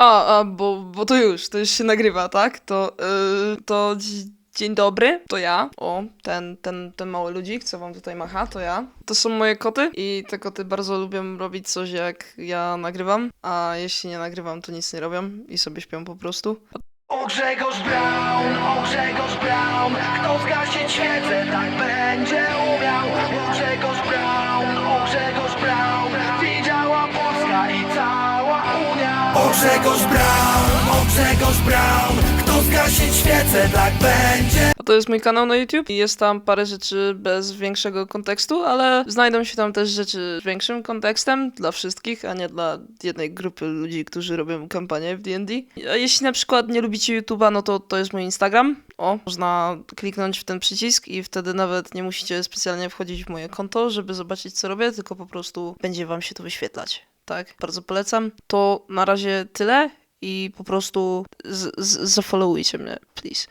A, a bo, bo to już, to już się nagrywa, tak? To, yy, to dzi- dzień dobry, to ja. O, ten, ten, ten mały ludzik, co wam tutaj macha, to ja. To są moje koty i te koty bardzo lubią robić coś, jak ja nagrywam, a jeśli nie nagrywam, to nic nie robią i sobie śpią po prostu. O Grzegorz Braun, o Grzegorz Braun Kto zgasić świecę, tak będzie Grzegorz Braun, o Grzegorz Braun Kto zgasić świecę, tak będzie A to jest mój kanał na YouTube i jest tam parę rzeczy bez większego kontekstu, ale znajdą się tam też rzeczy z większym kontekstem dla wszystkich, a nie dla jednej grupy ludzi, którzy robią kampanię w D&D. A jeśli na przykład nie lubicie YouTube'a, no to to jest mój Instagram. O, można kliknąć w ten przycisk i wtedy nawet nie musicie specjalnie wchodzić w moje konto, żeby zobaczyć co robię, tylko po prostu będzie wam się to wyświetlać. Tak, bardzo polecam. To na razie tyle i po prostu zafollowujcie mnie, please.